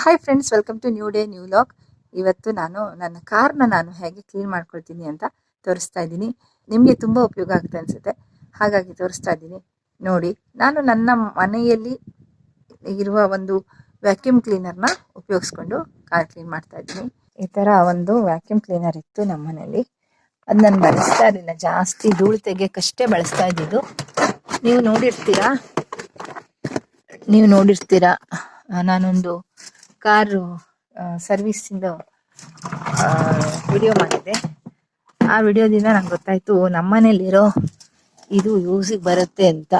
Hi friends welcome to new day new vlog ಇವತ್ತು ನಾನು, ನನ್ನ ಕಾರ್ನ ನಾನು ಹೇಗೆ ಕ್ಲೀನ್ ಮಾಡ್ಕೊಳ್ತೀನಿ ಅಂತ ತೋರಿಸ್ತಾ ಇದ್ದೀನಿ. ನಿಮಗೆ ತುಂಬ ಉಪಯೋಗ ಆಗುತ್ತೆ ಅನಿಸುತ್ತೆ. ಹಾಗಾಗಿ ತೋರಿಸ್ತಾ ಇದ್ದೀನಿ. ನೋಡಿ, ನಾನು ನನ್ನ ಮನೆಯಲ್ಲಿ ಇರುವ ಒಂದು ವ್ಯಾಕ್ಯೂಮ್ ಕ್ಲೀನರ್ನ ಉಪಯೋಗಿಸ್ಕೊಂಡು ಕಾರ್ ಕ್ಲೀನ್ ಮಾಡ್ತಾ ಇದ್ದೀನಿ. ಈ ಥರ ಒಂದು ವ್ಯಾಕ್ಯೂಮ್ ಕ್ಲೀನರ್ ಇತ್ತು ನಮ್ಮ ಮನೆಯಲ್ಲಿ. ಅದು ನಾನು ಬಳಸ್ತಾ ಇರಲಿಲ್ಲ ಜಾಸ್ತಿ ಧೂಳು ತೆಗಿಯೋಕ್ಕಷ್ಟೇ ಬಳಸ್ತಾ ಇದ್ದಿದ್ದು. ನೀವು ನೋಡಿರ್ತೀರಾ? ನೀವು ನೋಡಿರ್ತೀರಾ? ನಾನೊಂದು ಕಾರು ಸರ್ವಿಸಿಂದ ವಿಡಿಯೋ ಮಾಡಿದೆ. ಆ ವಿಡಿಯೋದಿಂದ ನಂಗೆ ಗೊತ್ತಾಯ್ತು ನಮ್ಮನೇಲಿರೋ ಇದು ಯೂಸಿಗೆ ಬರುತ್ತೆ ಅಂತ.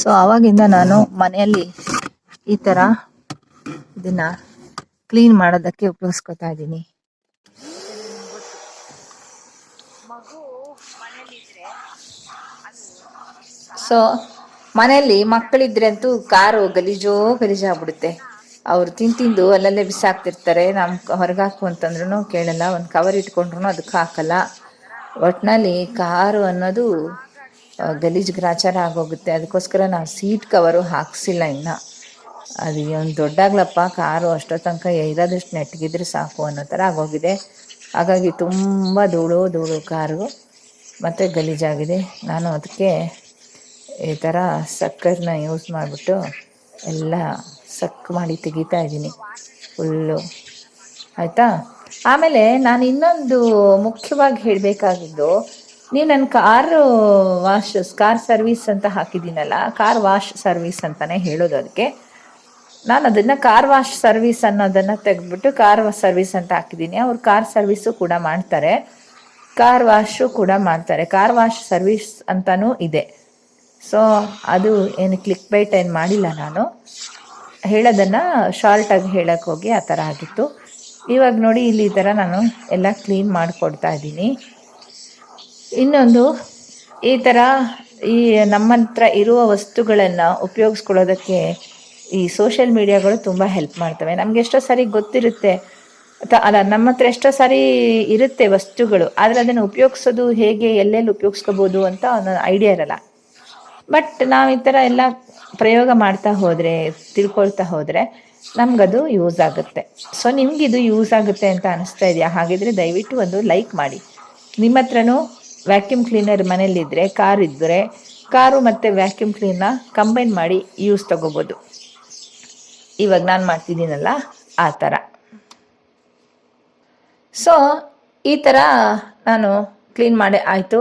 ಸೊ ಆವಾಗಿಂದ ನಾನು ಮನೆಯಲ್ಲಿ ಈ ಥರ ಇದನ್ನ ಕ್ಲೀನ್ ಮಾಡೋದಕ್ಕೆ ಉಪಯೋಗಿಸ್ಕೊತಾ ಇದ್ದೀನಿ. ಸೊ ಮನೆಯಲ್ಲಿ ಮಕ್ಕಳಿದ್ರೆ ಅಂತೂ ಕಾರು ಗಲೀಜೋ ಗಲೀಜಾಗ್ಬಿಡುತ್ತೆ. ಅವ್ರು ತಿಂದು ತಿಂದು ಅಲ್ಲಲ್ಲೇ ಬಿಸಾಕ್ತಿರ್ತಾರೆ ನಮ್ಮ ಹೊರಗೆ ಹಾಕು ಅಂತಂದ್ರೂ ಕೇಳಲ್ಲ, ಒಂದು ಕವರ್ ಇಟ್ಕೊಂಡ್ರು ಅದಕ್ಕೆ ಹಾಕಲ್ಲ. ಒಟ್ಟಿನಲ್ಲಿ ಕಾರು ಅನ್ನೋದು ಗಲೀಜು ಗ್ರಾಚಾರ ಆಗೋಗುತ್ತೆ. ಅದಕ್ಕೋಸ್ಕರ ನಾವು ಸೀಟ್ ಕವರು ಹಾಕ್ಸಿಲ್ಲ ಇನ್ನ. ಅದು ಒಂದು ದೊಡ್ಡಾಗ್ಲಪ್ಪ, ಕಾರು ಅಷ್ಟೋ ತನಕ ಇರೋದಷ್ಟು ನೆಟ್ಟಗಿದ್ರೆ ಸಾಕು ಅನ್ನೋ ಥರ ಆಗೋಗಿದೆ. ಹಾಗಾಗಿ ತುಂಬ ಧೂಳು ಧೂಳು ಕಾರು, ಮತ್ತು ಗಲೀಜಾಗಿದೆ. ನಾನು ಅದಕ್ಕೆ ಈ ಥರ ಸಕ್ಕರ್ನ ಯೂಸ್ ಮಾಡಿಬಿಟ್ಟು ಎಲ್ಲ ಸಕ್ ಮಾಡಿ ತೆಗಿತಾ ಇದ್ದೀನಿ. ಫುಲ್ಲು. ಆಯಿತಾ? ಆಮೇಲೆ ನಾನು ಇನ್ನೊಂದು ಮುಖ್ಯವಾಗಿ ಹೇಳಬೇಕಾಗಿದ್ದು ನೀವು ನನ್ನ ಕಾರು ವಾಶ್, ಕಾರ್ ಸರ್ವಿಸ್ ಅಂತ ಹಾಕಿದ್ದೀನಲ್ಲ, ಕಾರ್ ವಾಶ್ ಸರ್ವಿಸ್ ಅಂತಲೇ ಹೇಳೋದು ಅದಕ್ಕೆ. ನಾನು ಅದನ್ನು ಕಾರ್ ವಾಶ್ ಸರ್ವಿಸ್ ಅನ್ನೋದನ್ನು ತೆಗೆದ್ಬಿಟ್ಟು ಕಾರ್ ಸರ್ವಿಸ್ ಅಂತ ಹಾಕಿದ್ದೀನಿ. ಅವ್ರು ಕಾರ್ ಸರ್ವಿಸು ಕೂಡ ಮಾಡ್ತಾರೆ. ಕಾರ್ ವಾಶು ಕೂಡ ಮಾಡ್ತಾರೆ. ಕಾರ್ ವಾಶ್ ಸರ್ವಿಸ್ ಅಂತಲೂ ಇದೆ. ಸೊ ಅದು ಏನು ಕ್ಲಿಕ್ ಬೈಟ್ ಏನು ಮಾಡಿಲ್ಲ ನಾನು. ಹೇಳೋದನ್ನು ಶಾರ್ಟಾಗಿ ಹೇಳಕ್ಕೆ ಹೋಗಿ ಆ ಥರ ಆಗಿತ್ತು. ಇವಾಗ ನೋಡಿ ಇಲ್ಲಿ ಈ ಥರ ನಾನು ಎಲ್ಲ ಕ್ಲೀನ್ ಮಾಡಿಕೊಡ್ತಾ ಇದ್ದೀನಿ. ಇನ್ನೊಂದು, ಈ ಥರ ಈ ನಮ್ಮ ಹತ್ರ ಇರುವ ವಸ್ತುಗಳನ್ನು ಉಪಯೋಗಿಸ್ಕೊಳ್ಳೋದಕ್ಕೆ ಈ ಸೋಷಿಯಲ್ ಮೀಡಿಯಾಗಳು ತುಂಬ ಹೆಲ್ಪ್ ಮಾಡ್ತವೆ. ನಮ್ಗೆ ಎಷ್ಟೋ ಸಾರಿ ಗೊತ್ತಿರುತ್ತೆ ಅಲ್ಲ, ನಮ್ಮ ಹತ್ರ ಎಷ್ಟೋ ಸಾರಿ ಇರುತ್ತೆ ವಸ್ತುಗಳು, ಆದರೆ ಅದನ್ನು ಉಪಯೋಗಿಸೋದು ಹೇಗೆ, ಎಲ್ಲೆಲ್ಲಿ ಉಪಯೋಗಿಸ್ಕೋಬೋದು ಅಂತ ಒಂದು ಐಡಿಯಾ ಇರಲ್ಲ. ಬಟ್ ನಾವು ಈ ಥರ ಎಲ್ಲ ಪ್ರಯೋಗ ಮಾಡ್ತಾ ಹೋದರೆ, ತಿಳ್ಕೊಳ್ತಾ ಹೋದರೆ ನಮಗದು ಯೂಸ್ ಆಗುತ್ತೆ. ಸೊ ನಿಮಗಿದು ಯೂಸ್ ಆಗುತ್ತೆ ಅಂತ ಅನಿಸ್ತಾ ಇದೆಯಾ? ಹಾಗಿದ್ರೆ ದಯವಿಟ್ಟು ಒಂದು ಲೈಕ್ ಮಾಡಿ. ನಿಮ್ಮ ಹತ್ರನೂ ವ್ಯಾಕ್ಯೂಮ್ ಕ್ಲೀನರ್ ಮನೇಲಿದ್ದರೆ ಕಾರ್ ಇದ್ದರೆ ಕಾರು ಮತ್ತು ವ್ಯಾಕ್ಯೂಮ್ ಕ್ಲೀನರ್ ಕಂಬೈನ್ ಮಾಡಿ ಯೂಸ್ ತಗೋಬೋದು. ಇವಾಗ ನಾನು ಮಾಡ್ತಿದ್ದೀನಲ್ಲ, ಆ ಥರ ಸೊ ಈ ಥರ ನಾನು ಕ್ಲೀನ್ ಮಾಡಿ ಆಯಿತು.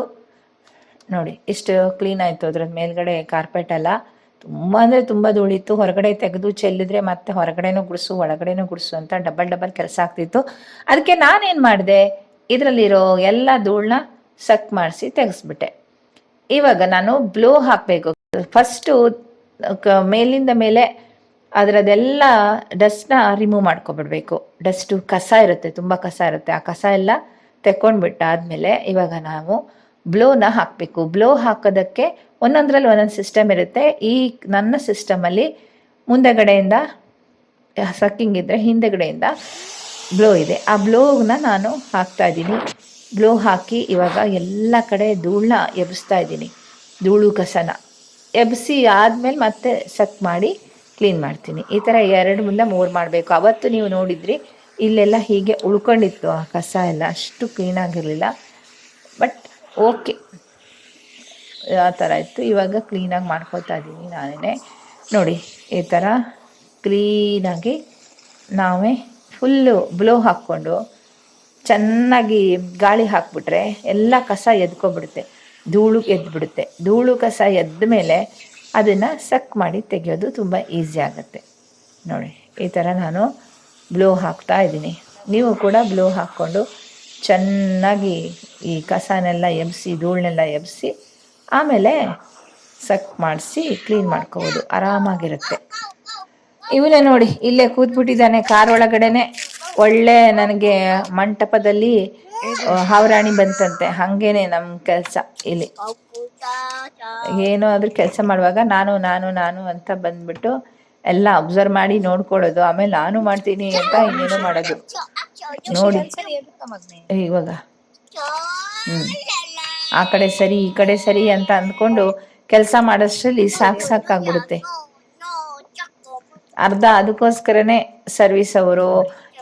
ನೋಡಿ, ಇಷ್ಟು ಕ್ಲೀನ್ ಆಯಿತು ಅದ್ರ ಮೇಲ್ಗಡೆ ಕಾರ್ಪೆಟ್ ಎಲ್ಲ. ತುಂಬ ಅಂದರೆ ತುಂಬ ಧೂಳಿತ್ತು. ಹೊರಗಡೆ ತೆಗೆದು ಚೆಲ್ಲಿದ್ರೆ ಮತ್ತೆ ಹೊರಗಡೆನೂ ಗುಡಿಸು, ಒಳಗಡೆನೂ ಗುಡಿಸು ಅಂತ ಡಬಲ್ ಡಬಲ್ ಕೆಲಸ ಆಗ್ತಿತ್ತು. ಅದಕ್ಕೆ ನಾನೇನು ಮಾಡಿದೆ? ಇದರಲ್ಲಿರೋ ಎಲ್ಲ ಧೂಳನ್ನ ಸಕ್ ಮಾಡಿಸಿ ತೆಗೆಸ್ಬಿಟ್ಟೆ. ಇವಾಗ ನಾನು ಬ್ಲೋ ಹಾಕಬೇಕು. ಫಸ್ಟು ಮೇಲಿಂದ ಮೇಲೆ ಅದರದೆಲ್ಲ ಡಸ್ಟ್ನ ರಿಮೂವ್ ಮಾಡ್ಕೊಬಿಡ್ಬೇಕು. ಡಸ್ಟು ಕಸ ಇರುತ್ತೆ, ತುಂಬ ಕಸ ಇರುತ್ತೆ. ಆ ಕಸ ಎಲ್ಲ ತೆಕ್ಕೊಂಡ್ಬಿಟ್ಟಾದ್ಮೇಲೆ ಇವಾಗ ನಾವು ಬ್ಲೋನ ಹಾಕಬೇಕು. ಬ್ಲೋ ಹಾಕೋದಕ್ಕೆ ಒಂದೊಂದ್ರಲ್ಲಿ ಒಂದೊಂದು ಸಿಸ್ಟಮ್ ಇರುತ್ತೆ. ಈ ನನ್ನ ಸಿಸ್ಟಮಲ್ಲಿ ಮುಂದೆಗಡೆಯಿಂದ ಸಕ್ಕಿಂಗ್ ಇದ್ದರೆ ಹಿಂದೆಗಡೆಯಿಂದ ಬ್ಲೋ ಇದೆ. ಆ ಬ್ಲೋನ ನಾನು ಹಾಕ್ತಾ ಇದ್ದೀನಿ. ಬ್ಲೋ ಹಾಕಿ ಇವಾಗ ಎಲ್ಲ ಕಡೆ ಧೂಳನ್ನ ಎಬ್ಸ್ತಾ ಇದ್ದೀನಿ. ಧೂಳು ಕಸನ. ಎಬ್ಸಿ ಆದಮೇಲೆ ಮತ್ತೆ ಸಕ್ ಮಾಡಿ ಕ್ಲೀನ್ ಮಾಡ್ತೀನಿ. ಈ ಥರ ಎರಡು ಮುಂದೆ ಮೂರು ಮಾಡಬೇಕು. ಅವತ್ತು ನೀವು ನೋಡಿದ್ರಿ, ಇಲ್ಲೆಲ್ಲ ಹೀಗೆ ಉಳ್ಕೊಂಡಿತ್ತು ಆ ಕಸ ಎಲ್ಲ. ಅಷ್ಟು ಕ್ಲೀನಾಗಿರಲಿಲ್ಲ ಬಟ್ ಓಕೆ ಆ ಥರ ಇತ್ತು. ಇವಾಗ ಕ್ಲೀನಾಗಿ ಮಾಡ್ಕೊತಾ ಇದ್ದೀನಿ ನಾನೇ ನೋಡಿ, ಈ ಥರ ಕ್ಲೀನಾಗಿ ನಾವೇ ಫುಲ್ಲು ಬ್ಲೋ ಹಾಕ್ಕೊಂಡು ಚೆನ್ನಾಗಿ ಗಾಳಿ ಹಾಕ್ಬಿಟ್ರೆ ಎಲ್ಲ ಕಸ ಎದ್ಕೊಬಿಡುತ್ತೆ. ಧೂಳು ಎದ್ದುಬಿಡುತ್ತೆ ಧೂಳು ಕಸ ಎದ್ದ ಮೇಲೆ ಅದನ್ನು ಸಕ್ ಮಾಡಿ ತೆಗೆಯೋದು ತುಂಬ ಈಸಿ ಆಗುತ್ತೆ. ನೋಡಿ, ಈ ಥರ ನಾನು ಬ್ಲೋ ಹಾಕ್ತಾ ಇದ್ದೀನಿ ನೀವು ಕೂಡ ಬ್ಲೋ ಹಾಕ್ಕೊಂಡು ಚೆನ್ನಾಗಿ ಈ ಕಸನೆಲ್ಲ ಎಬ್ಸಿ ಧೂಳನ್ನೆಲ್ಲ ಎಬ್ಸಿ ಆಮೇಲೆ ಸಕ್ ಮಾಡಿಸಿ ಕ್ಲೀನ್ ಮಾಡ್ಕೋಬೋದು. ಆರಾಮಾಗಿರುತ್ತೆ. ಇವನೇ ನೋಡಿ ಇಲ್ಲೇ ಕೂತ್ಬಿಟ್ಟಿದ್ದಾನೆ ಕಾರ್ ಒಳಗಡೆನೆ. ಒಳ್ಳೆ ನನಗೆ ಮಂಟಪದಲ್ಲಿ ಹಾವರಾಣಿ ಬಂತಂತೆ. ಹಂಗೇನೆ ನಮ್ಮ ಕೆಲಸ ಇಲ್ಲಿ. ಏನೋ ಆದ್ರೂ ಕೆಲಸ ಮಾಡುವಾಗ ನಾನು ನಾನು ನಾನು ಅಂತ ಬಂದ್ಬಿಟ್ಟು ಎಲ್ಲ ಅಬ್ಸರ್ವ್ ಮಾಡಿ ನೋಡ್ಕೊಳ್ಳೋದು. ಆಮೇಲೆ ನಾನು ಮಾಡ್ತೀನಿ ಅಂತ ಇನ್ನೇನು ಮಾಡೋದು. ನೋಡಿ. ಇವಾಗ ಹ್ಮ್ ಆ ಕಡೆ ಸರಿ, ಈ ಕಡೆ ಸರಿ ಅಂತ ಅಂದ್ಕೊಂಡು ಕೆಲಸ ಮಾಡೋಷ್ಟರಲ್ಲಿ ಸಾಕ್ ಸಾಕಾಗ್ಬಿಡುತ್ತೆ ಅರ್ಧ ಅದಕ್ಕೋಸ್ಕರನೇ ಸರ್ವಿಸ್ ಅವರು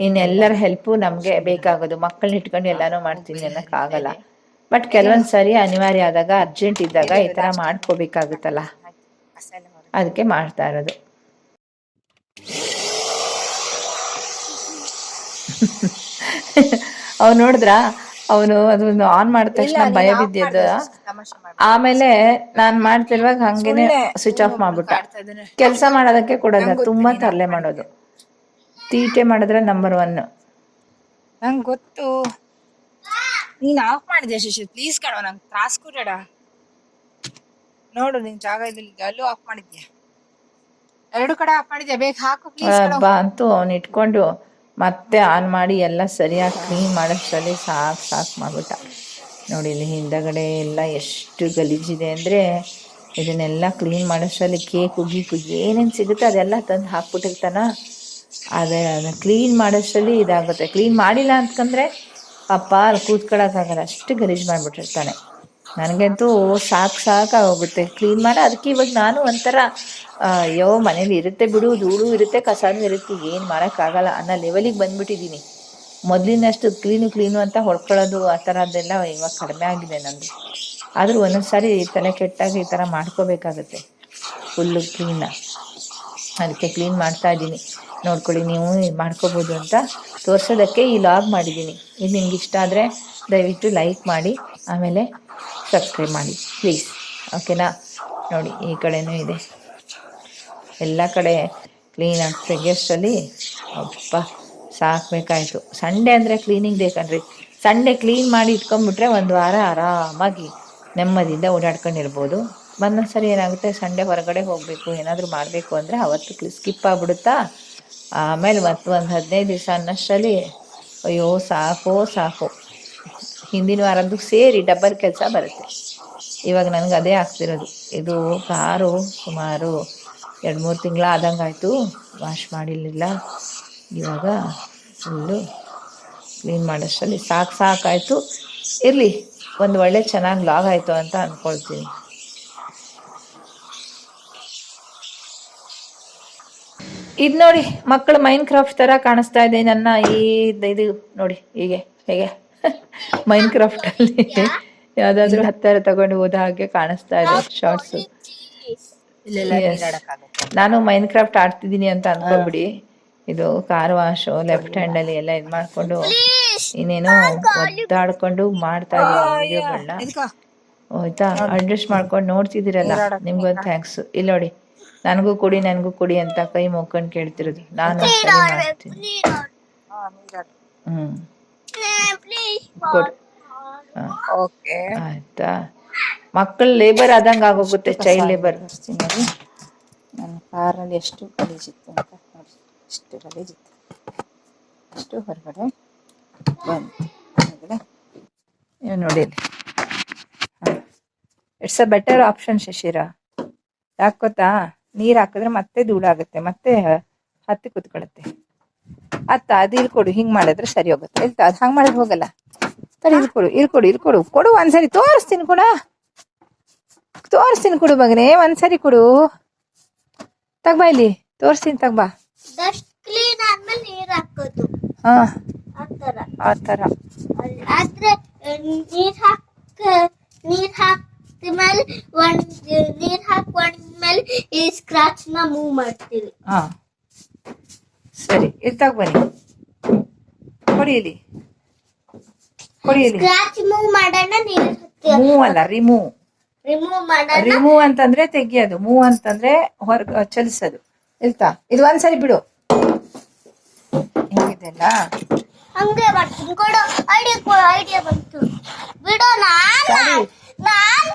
ಇನ್ನೆಲ್ಲರ ಹೆಲ್ಪು ನಮಗೆ ಬೇಕಾಗೋದು. ಮಕ್ಕಳನ್ನ ಇಟ್ಕೊಂಡು ಎಲ್ಲಾನು ಮಾಡ್ತೀನಿ ಅನ್ನೋಕ್ಕಾಗಲ್ಲ ಬಟ್ ಕೆಲವೊಂದು ಸರಿ ಅನಿವಾರ್ಯ ಆದಾಗ, ಅರ್ಜೆಂಟ್ ಇದ್ದಾಗ ಈ ಥರ ಮಾಡ್ಕೋಬೇಕಾಗುತ್ತಲ್ಲ. ಅದಕ್ಕೆ ಮಾಡ್ತಾ ಇರೋದು. ಅವ್ ನೋಡಿದ್ರ? ಅವನು ಅದನ್ನು ಆನ್ ಮಾಡಿದ ತಕ್ಷಣ ಭಯ ಬಿದ್ದಿದ್ದ. ಆಮೇಲೆ ನಾನ್ ಮಾಡ್ತಿರುವಾಗ ಹಂಗೇನೆ ಸ್ವಿಚ್ ಆಫ್ ಮಾಡ್ಬಿಟ್ಟ. ಕೆಲಸ ಮಾಡೋದಕ್ಕೆ ಕೊಡಲ್ಲ ತುಂಬಾ ತರಲೆ ಮಾಡೋದು. ತೀಟೆ ಮಾಡಿದ್ರೆ ನಂಬರ್ ಒನ್ ನಂಗೆ ಗೊತ್ತು. ನೀನ್ ಆಫ್ ಮಾಡಿದ್ಯಾ ಶಶಿ? ಪ್ಲೀಸ್ ಕಣೋ ನಂಗೆ ತ್ರಾಸ್ ಕೊಡಡ ನೋಡು ನಿನ್ ಜಾಗ ಇಲ್ಲಿ ಅಲ್ಲೂ ಆಫ್ ಮಾಡಿದ್ಯಾ? ಎರಡು ಕಡೆ ಆಫ್ ಮಾಡಿದ್ಯಾ? ಬೇಗ ಹಾಕು ಪ್ಲೀಸ್ ಬಾ ಅಂತೂ ಅವ್ನು ಇಟ್ಕೊಂಡು ಮತ್ತೆ ಆನ್ ಮಾಡಿ ಎಲ್ಲ ಸರಿಯಾಗಿ ಕ್ಲೀನ್ ಮಾಡೋಷ್ಟರಲ್ಲಿ ಸಾಕು ಸಾಕು ಮಾಡಿಬಿಟ್ಟ. ನೋಡಿ ಇಲ್ಲಿ ಹಿಂದಗಡೆ ಎಲ್ಲ ಎಷ್ಟು ಗಲೀಜಿದೆ ಅಂದರೆ ಇದನ್ನೆಲ್ಲ ಕ್ಲೀನ್ ಮಾಡೋಷ್ಟರಲ್ಲಿ ಕೇಕು ಗೀಕು ಏನೇನು ಸಿಗುತ್ತೆ ಅದೆಲ್ಲ ತಂದು ಹಾಕ್ಬಿಟ್ಟಿರ್ತಾನ. ಅದೇ ಅದನ್ನು ಕ್ಲೀನ್ ಮಾಡೋಷ್ಟರಲ್ಲಿ ಇದಾಗುತ್ತೆ. ಕ್ಲೀನ್ ಮಾಡಿಲ್ಲ ಅಂತಂದರೆ ಪಾಪ ಅಲ್ಲಿ ಕೂತ್ಕೊಳ್ಳೋಕ್ಕಾಗಲ್ಲ ಅಷ್ಟು ಗಲೀಜು ಮಾಡಿಬಿಟ್ಟಿರ್ತಾನೆ. ನನಗಂತೂ ಸಾಕು ಸಾಕಾಗೋಗುತ್ತೆ ಕ್ಲೀನ್ ಮಾಡಿ. ಅದಕ್ಕೆ ಇವಾಗ ನಾನು ಒಂಥರ ಅಯ್ಯೋ, ಮನೇಲಿ ಇರುತ್ತೆ ಬಿಡು, ಧೂಳು ಇರುತ್ತೆ, ಕಸನೂ ಇರುತ್ತೆ, ಏನು ಮಾಡೋಕ್ಕಾಗಲ್ಲ ಅನ್ನೋ ಲೆವೆಲಿಗೆ ಬಂದ್ಬಿಟ್ಟಿದ್ದೀನಿ ಮೊದಲಿನಷ್ಟು ಕ್ಲೀನು ಕ್ಲೀನು ಅಂತ ಹೊಡ್ಕೊಳ್ಳೋದು ಆ ಥರದ್ದೆಲ್ಲ ಇವಾಗ ಕಡಿಮೆ ಆಗಿದೆ ನನಗೆ ಆದರೂ ಒಂದೊಂದು ಸಾರಿ ತಲೆ ಕೆಟ್ಟಾಗಿ ಈ ಥರ ಮಾಡ್ಕೋಬೇಕಾಗುತ್ತೆ. ಫುಲ್ಲು ಕ್ಲೀನ ಅದಕ್ಕೆ ಕ್ಲೀನ್ ಮಾಡ್ತಾ ಇದ್ದೀನಿ. ನೋಡ್ಕೊಳ್ಳಿ, ನೀವು ಮಾಡ್ಕೋಬೋದು ಅಂತ ತೋರಿಸೋದಕ್ಕೆ ಈ ಲಾಗ್ ಮಾಡಿದ್ದೀನಿ. ಇದು ನಿಮ್ಗೆ ಇಷ್ಟ ಆದರೆ ದಯವಿಟ್ಟು ಲೈಕ್ ಮಾಡಿ. ಆಮೇಲೆ ಸಬ್ಸ್ಕ್ರೈಬ್ ಮಾಡಿ. ಪ್ಲೀಸ್ ಓಕೆನಾ ನೋಡಿ, ಈ ಕಡೆನೂ ಇದೆ. ಎಲ್ಲ ಕಡೆ ಕ್ಲೀನಾಗಿ ತೆಗಿಯೋಷ್ಟರಲ್ಲಿ ಅಪ್ಪ ಸಾಕಬೇಕಾಯಿತು ಸಂಡೇ ಅಂದರೆ ಕ್ಲೀನಿಂಗ್ ಡೇ ಕಣ್ರಿ. ಸಂಡೇ ಕ್ಲೀನ್ ಮಾಡಿ ಇಟ್ಕೊಂಡ್ಬಿಟ್ರೆ ಒಂದು ವಾರ ಆರಾಮಾಗಿ ನೆಮ್ಮದಿಯಿಂದ ಓಡಾಡ್ಕೊಂಡಿರ್ಬೋದು. ಒಂದೊಂದು ಸರಿ ಏನಾಗುತ್ತೆ ಸಂಡೇ ಹೊರಗಡೆ ಹೋಗಬೇಕು, ಏನಾದರೂ ಮಾಡಬೇಕು ಅಂದರೆ ಅವತ್ತು ಸ್ಕಿಪ್ ಆಗಿಬಿಡುತ್ತಾ? ಆಮೇಲೆ ಮತ್ತು ಒಂದು ಹದಿನೈದು ದಿವಸ ಅನ್ನಷ್ಟರಲ್ಲಿ, ಅಯ್ಯೋ, ಸಾಕೋ, ಸಾಕು. ಹಿಂದಿನ ವಾರದ್ದು ಸೇರಿ ಡಬ್ಬಲ್ ಕೆಲಸ ಬರುತ್ತೆ. ಇವಾಗ ನನಗೆ ಅದೇ ಆಗ್ತಿರೋದು. ಇದು ಕಾರು ಸುಮಾರು ಎರಡು ಮೂರು ತಿಂಗಳ ಆದಂಗಾಯಿತು. ವಾಶ್ ಮಾಡಿರಲಿಲ್ಲ. ಇವಾಗ ಫುಲ್ಲು ಕ್ಲೀನ್ ಮಾಡೋಷ್ಟರಲ್ಲಿ ಸಾಕು ಸಾಕಾಯಿತು. ಇರಲಿ, ಒಂದು ಒಳ್ಳೆ ಚೆನ್ನಾಗಿ ಲಾಗ್ ಆಯಿತು ಅಂತ ಅಂದ್ಕೊಳ್ತೀನಿ ಇದು ನೋಡಿ ಮಕ್ಕಳು ಮೈನ್ ಕ್ರಾಫ್ಟ್ ಥರ ಕಾಣಿಸ್ತಾ ಇದೆ ನನ್ನ ಈ ಇದು ನೋಡಿ, ಹೀಗೆ, ಹೇಗೆ. ಮೈನ್ ಕ್ರಾಫ್ಟ್ ಅಲ್ಲಿ ಯಾವ್ದಾದ್ರು ಹತ್ತಾರ ತಗೊಂಡು ಹೋದ ಹಾಗೆ ಕಾಣಿಸ್ತಾ ಇದೆ ಶಾರ್ಟ್ಸ್ ನಾನು ಮೈನ್ಕ್ರಾಫ್ಟ್ ಆಡ್ತಿದ್ದೀನಿ ಅಂತ ಅನ್ಕೋಬಿಡಿ. ಇದು ಕಾರ್ ವಾಶ್ ಲೆಫ್ಟ್ ಹ್ಯಾಂಡ್ ಅಲ್ಲಿ ಎಲ್ಲ ಇದ್ ಮಾಡ್ಕೊಂಡು ಇನ್ನೇನೋ ಒದ್ದಾಡ್ಕೊಂಡು ಮಾಡ್ತಾ ಇದ್ದೀನಿ ಆಯ್ತಾ? ಅಡ್ಜಸ್ಟ್ ಮಾಡ್ಕೊಂಡು ನೋಡ್ತಿದ್ದೀರಲ್ಲ? ನಿಮ್ಗೊಂದು ಥ್ಯಾಂಕ್ಸ್ ಇಲ್ಲಿ ನೋಡಿ. ನನಗೂ ಕೊಡಿ ನನಗೂ ಕೊಡಿ ಅಂತ ಕೈ ಮುಕ್ಕೊಂಡು ಕೇಳ್ತಿರೋದು. ನಾನು ಸರಿ ಮಾಡ್ತೀನಿ. ಹ್ಮ್. ಕೊಡು. ಆಯ್ತಾ? ಮಕ್ಕಳು ಲೇಬರ್ ಆದಂಗೆ ಆಗೋಗುತ್ತೆ ಚೈಲ್ಡ್ ಲೇಬರ್ ನೋಡಿ. ನನ್ನ ಕಾರಲ್ಲಿ ಎಷ್ಟು ಗಲೀಜಿತ್ತು ಅಂತ ನೋಡಿ. ಎಷ್ಟು ಗಲೀಜಿತ್ತು ಅಷ್ಟು ಹೊರಗಡೆ ಬಂತು. ಹೊರಗಡೆ ನೀವು ನೋಡಿ ಇಟ್ಸ್ ಅ ಬೆಟರ್ ಆಪ್ಷನ್ ಶಶಿರ. ಯಾಕೆ ಗೊತ್ತಾ? ನೀರು ಹಾಕಿದ್ರೆ ಮತ್ತೆ ಧೂಳಾಗುತ್ತೆ ಮತ್ತೆ ಹತ್ತಿ ಕುತ್ಕೊಳ್ಳುತ್ತೆ ಅತ್ತ ಅದು ಇಲ್ಲಿ ಕೊಡು ಹಿಂಗೆ ಮಾಡಿದ್ರೆ ಸರಿ ಹೋಗುತ್ತೆ. ಇಲ್ತ? ಅದು ಹಂಗೆ ಮಾಡಿದ್ರೆ ಹೋಗಲ್ಲ. ಸರಿ ಇಲ್ಲಿ ಕೊಡು ಇಲ್ಲಿ ಕೊಡು ಇಲ್ಲಿ ಕೊಡು ಕೊಡು ಒಂದ್ಸರಿ ತೋರಿಸ್ತೀನಿ ಕೂಡ. ತೋರಿಸ್ತೀನಿ ಕೊಡು ಮಗನೇ ಒಂದ್ಸರಿ ಕೊಡು. ತಗ್ಬಾ ಇಲ್ಲಿ ತೋರಿಸ್ತೀನಿ ತಗ್ಬಾ ಡಸ್ಟ್ ಕ್ಲೀನ್ ಆದ್ಮೇಲೆ ನೀರ್ ಹಾಕೋದು. ಹಾ. ಆತರ ಆ ಥರ ನೀರ್ ಹಾಕ್ ನೀರ್ ಹಾಕ್ದ್ಮೇಲೆ ಒಂದ್ ನೀರ್ ಹಾಕೊಂಡ್ಮೇಲೆ ಈ ಸ್ಕ್ರಾಚ್ನ ಮೂವ್ ಮಾಡ್ತೀವಿ. ಸರಿ ಇಲ್ಲಿ ತಗ ಬನ್ನಿ. ಹೊಡಿಯಲಿ ಹೊಡಿಯಲಿ ಕೊಡಿ ಇಲ್ಲಿ. ಸ್ಕ್ರಾಚ್ ಮೂವ್ ಮಾಡೋಣ ಮೂವ್ ಅಲ್ಲ ರಿಮೂವ್ ರಿಮೂವ್ ಮಾಡೋಣ. ರಿಮೂವ್ ಅಂತಂದ್ರೆ ತೆಗಿಯೋದು. ಮೂವ್ ಅಂತಂದ್ರೆ ಹೊರ ಚಲಿಸೋದು. ಇಲ್ತಾ? ಇದು ಒಂದ್ಸರಿ ಬಿಡು. ಹಿಂಗಿದೆಲ್ಲ? ಹಂಗೆ ಮಾಡ್ತೀನಿ. ಕೊಡು ಐಡಿಯಾ ಐಡಿಯಾ ಬಂತು. ಬಿಡು ನಾನ್ ಸರಿ. ನಾನ್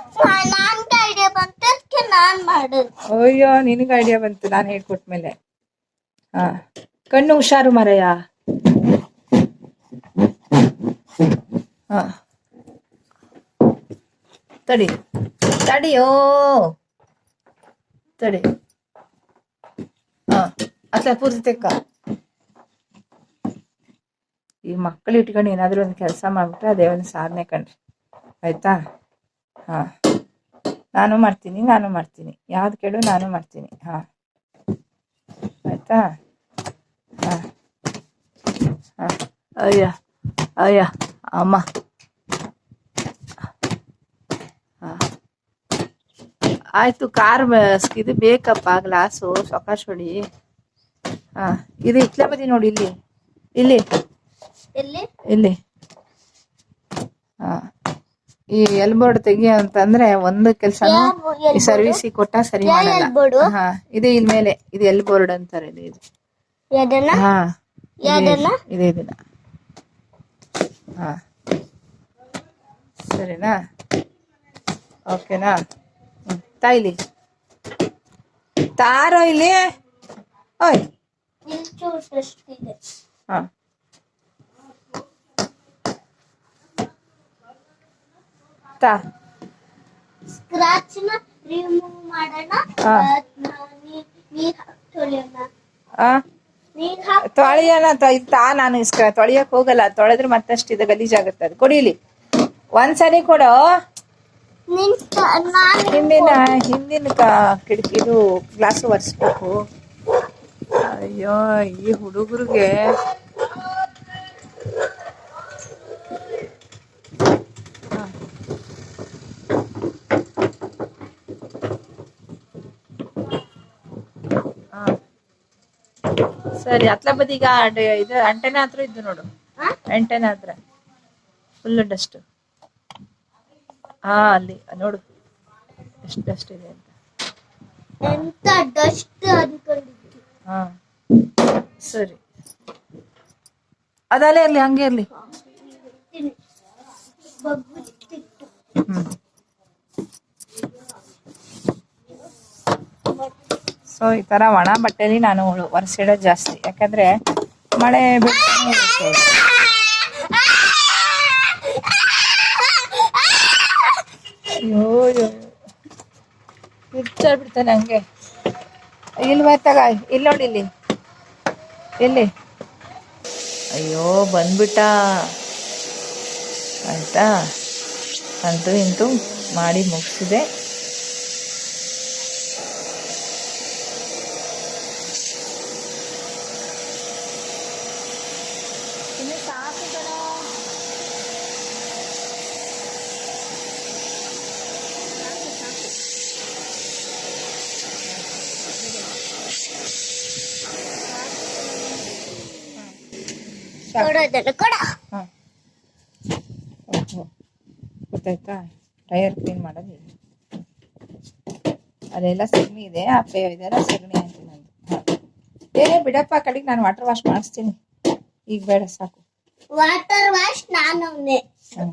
ಐಡಿಯಾ ಬಂತು ಅದಕ್ಕೆ ನಾನ್ ಮಾಡುದು. ಅಯ್ಯೋ ನಿನಗೆ ಐಡಿಯಾ ಬಂತು. ನಾನು ಹೇಳ್ಕೊಟ್ಮೇಲೆ. ಹಾ. ಕಣ್ಣು ಹುಷಾರು ಮರಯ್ಯ ಹಾ. ತಡಿ. ತಡಿಯೋ. ತಡಿ. ಹಾ. ಅತ್ಲ ಪೂರ್ತಿ ತೆಕ್ಕ. ಈ ಮಕ್ಕಳು ಇಟ್ಕೊಂಡು ಏನಾದರೂ ಒಂದು ಕೆಲಸ ಮಾಡ್ಬಿಟ್ರೆ ಅದೇ ಒಂದು ಸಾಧನೆ ಕಣ್ರಿ. ಆಯ್ತಾ? ಹಾ. ನಾನು ಮಾಡ್ತೀನಿ ನಾನು ಮಾಡ್ತೀನಿ. ಯಾವ್ದು ಕೇಳು, ನಾನು ಮಾಡ್ತೀನಿ. ಹಾ. ಆಯ್ತಾ ಹಾಂ ಹಾಂ ಅಯ್ಯ ಅಯ್ಯ ಅಮ್ಮ. ಆಯಿತು ಕಾರ್ ಇದು ಬೇಕಪ್ಪ ಗ್ಲಾಸು ಸೊಕಾಶ್ ಹೊಡಿ ಹಾಂ ಇದು ಇಟ್ಲೆ ಬದಿ ನೋಡಿ ಇಲ್ಲಿ. ಇಲ್ಲಿ. ಇಲ್ಲಿ ಇಲ್ಲಿ. ಹಾ ಈ ಎಲ್ಬೋರ್ಡ್ ತೆಗಿ ಅಂತಂದ್ರೆ ಒಂದು ಕೆಲಸ ಈ ಸರ್ವಿಸ್ ಕೊಟ್ಟ ಸರಿ ಮಾಡಲ್ಲ? ಹಾ ಇದು ಇಲ್ಲಿ ಮೇಲೆ ಇದು ಎಲ್ ಬೋರ್ಡ್ ಅಂತಾರೆ ಇದು ಇದು. ಹಾ ಇದೆ ಇದನ್ನ ಹಾ. ಸರಿನಾ? ಓಕೆನಾ? ಹ್ಮ್ ತಾಯಿಲಿ. ತಾರೋ ಇಲ್ಲಿ? ಓಯ್. ಹಾ. ತಾ. ಸ್ಕ್ರಾಚ್ ರಿಮೂವ್ ಮಾಡೋಣ ನೀರ್ ತೊಳೆಯೋಣ ತೊಳೆಯೋಣ ತ- ನಾನು ಇಸ್ಕ ತೊಳೆಯಕ್ ಹೋಗಲ್ಲ. ತೊಳೆದ್ರೆ ಮತ್ತಷ್ಟು ಇದು ಗಲೀಜಾಗುತ್ತೆ ಅದು. ಕೊಡಿಲಿ ಒಂದ್ಸರಿ ಕೊಡು. ಹಿಂದಿನ ಹಿಂದಿನ ಕಿಟಕಿದು ಗ್ಲಾಸ್ ಒರೆಸ್ಬೇಕು. ಅಯ್ಯೋ ಈ ಹುಡುಗರಿಗೆ ಸರಿ ಅತ್ಲ ಬದಿಗ ಇದು ಅಂಟೆನ ಹತ್ರ ಇದ್ದು ನೋಡು? ಅಂಟೆನ ಹತ್ರ ಫುಲ್ ಡಸ್ಟ್ ಹಾ ಅಲ್ಲಿ ನೋಡು. ಎಷ್ಟು ಡಸ್ಟ್ ಇದೆ ಅಂತ. ಎಂತ ಡಸ್ಟ್ ಅನ್ಕೊಂಡಿದ್ದೆ. ಹಾ ಸರಿ. ಅದಲ್ಲೇ ಇರ್ಲಿ ಹಂಗೆ ಇರ್ಲಿ. ಹ್ಮ್. ಸೊ ಈ ತರ ಒಣ ಬಟ್ಟೆಲಿ ನಾನು ಒರೆಸಿಡೋದು ಜಾಸ್ತಿ. ಯಾಕಂದ್ರೆ ಮಳೆ ಬಿಟ್ಟು ಅಯ್ಯೋ ಬಿಡ್ತಾನೆ ಹಂಗೆ. ಇಲ್ಲಿ ಬರ್ತಾಗ ಇಲ್ಲಿ ನೋಡಿ ಇಲ್ಲಿ. ಇಲ್ಲಿ ಅಯ್ಯೋ, ಬಂದ್ಬಿಟ್ಟ. ಆಯ್ತಾ? ಅಂತೂ ಇಂತೂ ಮಾಡಿ ಮುಗಿಸಿದೆ. ಕೊಡೋದನ್ನ ಕೊಡ. ಗೊತ್ತಾಯ್ತಾ? ಟೈರ್ ಕ್ಲೀನ್ ಮಾಡೋದು ಅಲ್ಲೆಲ್ಲ ಸಗಣಿ ಇದೆ ಆ ಪೇ ಇದೆಲ್ಲ ಸಗಣಿ ಅಂತ ನಂದು. ಏನೇ ಬಿಡಪ್ಪ ಕಡೆಗೆ ನಾನು ವಾಟರ್ ವಾಶ್ ಮಾಡಿಸ್ತೀನಿ. ಈಗ ಬೇಡ ಸಾಕು. ವಾಟರ್ ವಾಶ್ ಹ್ಞೂ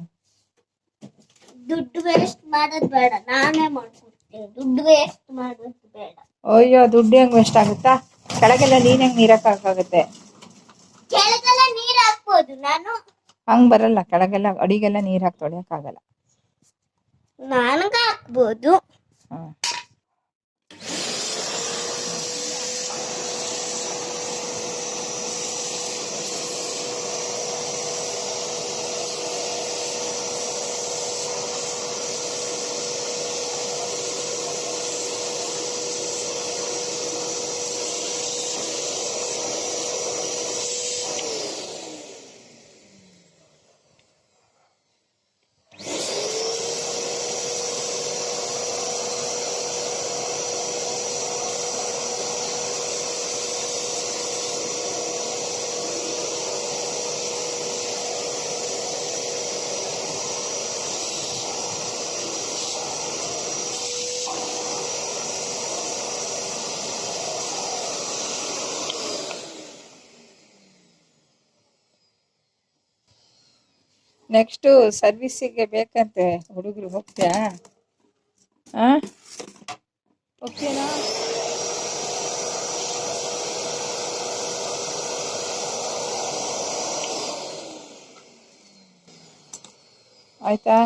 ದುಡ್ಡು ವೇಸ್ಟ್ ಮಾಡೋದು ಬೇಡ ನಾನೇ ಮಾಡ್ಕೊಡ್ತೀನಿ. ದುಡ್ಡು ವೇಸ್ಟ್ ಮಾಡೋದು ಬೇಡ. ಅಯ್ಯೋ ದುಡ್ಡು ಹೆಂಗ್ ವೇಸ್ಟ್ ಆಗುತ್ತಾ? ಕೆಳಗೆಲ್ಲ ನೀನ್ ಹೆಂಗ್ ನೀರಕ್ಕಾಗುತ್ತೆ ನಾನು? ಹಂಗ್ ಬರಲ್ಲ ಕೆಳಗೆಲ್ಲ ಅಡಿಗೆಲ್ಲ ನೀರ್ ಹಾಕಿ ಆಗಲ್ಲ. ನನಗ ಹಾಕ್ಬೋದು. ಹಾಂ ನೆಕ್ಸ್ಟು ಸರ್ವಿಸಿಗೆ ಬೇಕಂತೆ ಹುಡುಗರು ಹೋಗ್ತೀಯಾ ಹಾಂ ಓಕೆನಾ ಆಯ್ತಾ?